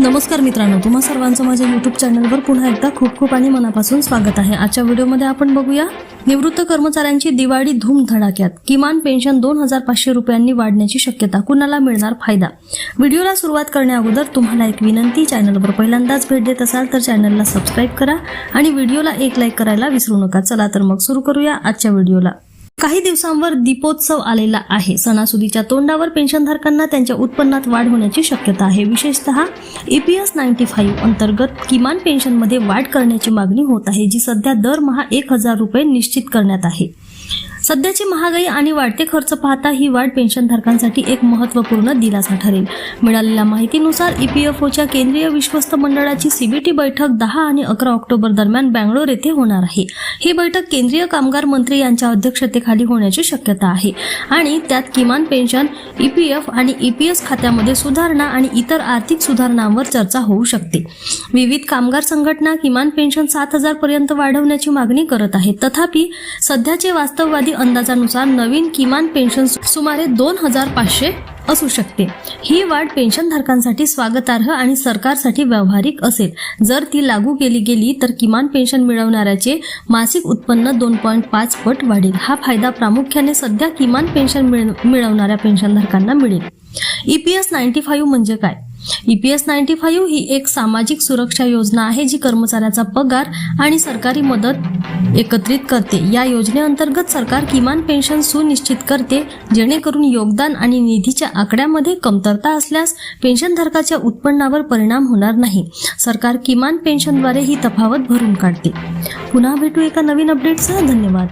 नमस्कार मित्रांनो तुम्हा सर्वांचं माझ्या युट्यूब चॅनलवर पुन्हा एकदा खूप खूप आणि मनापासून स्वागत आहे. आजच्या व्हिडिओमध्ये आपण बघूया निवृत्त कर्मचाऱ्यांची दिवाळी धूम धडाक्यात किमान पेन्शन दोन हजार पाचशे रुपयांनी वाढण्याची शक्यता कुणाला मिळणार फायदा? व्हिडिओला सुरुवात करण्या अगोदर तुम्हाला एक विनंती चॅनलवर पहिल्यांदाच भेट देत असाल तर चॅनलला सबस्क्राईब करा आणि व्हिडिओला एक लाईक करायला विसरू नका. चला तर मग सुरू करूया आजच्या व्हिडिओला काही दिवसांवर दीपोत्सव आलेला आहे. सणासुदीच्या तोंडावर पेन्शनधारकांना त्यांच्या उत्पन्नात वाढ होण्याची शक्यता आहे. विशेषतः ईपीएस नाईन्टी फाईव्ह अंतर्गत किमान पेन्शनमध्ये वाढ करण्याची मागणी होत आहे जी सध्या दरमहा एक हजार रुपये निश्चित करण्यात आहे. सध्याची महागाई आणि वाढते खर्च पाहता ही वाढ पेन्शनधारकांसाठी एक महत्त्वपूर्ण दिलासा ठरेल. मिळालेल्या माहितीनुसार ईपीएफओच्या केंद्रीय विश्वस्त मंडळाची सीबीटी बैठक दहा आणि अकरा ऑक्टोबर दरम्यान बँगलोर येथे होणार आहे. ही बैठक केंद्रीय कामगार मंत्री यांच्या अध्यक्षतेखाली होण्याची शक्यता आहे आणि त्यात किमान पेन्शन ईपीएफ आणि ईपीएस खात्यामध्ये सुधारणा आणि इतर आर्थिक सुधारणांवर चर्चा होऊ शकते. विविध कामगार संघटना किमान पेन्शन सात हजार पर्यंत वाढवण्याची मागणी करत आहेत. तथापि सध्याचे वास्तववादी अंदाजानुसार नवीन किमान पेन्शन सुमारे दोन हजार पाचशे असू शकते. ही वाढ पेन्शनधारकांसाठी स्वागतार्ह आणि सरकारसाठी व्यावहारिक असेल. जर ती लागू केली गेली तर किमान पेन्शन मिळवणाऱ्याचे मासिक उत्पन्न दोन पॉईंट पाच पट वाढेल. हा फायदा प्रामुख्याने सध्या किमान पेन्शन मिळवणाऱ्या पेन्शनधारकांना मिळेल. ईपीएस नाईन्टी फाईव्ह म्हणजे काय? ईपीएस नाईन्टी फाईव्ह ही एक सामाजिक सुरक्षा योजना आहे जी कर्मचाऱ्याचा पगार आणि सरकारी मदत एकत्रित करते. या योजनेअंतर्गत सरकार किमान पेन्शन सुनिश्चित करते जेणेकरून योगदान आणि निधीच्या आकड्यामध्ये कमतरता असल्यास पेन्शनधारकाच्या उत्पन्नावर परिणाम होणार नाही. सरकार किमान पेन्शनद्वारे ही तफावत भरून काढते. पुन्हा भेटू एका नवीन अपडेटसह. धन्यवाद.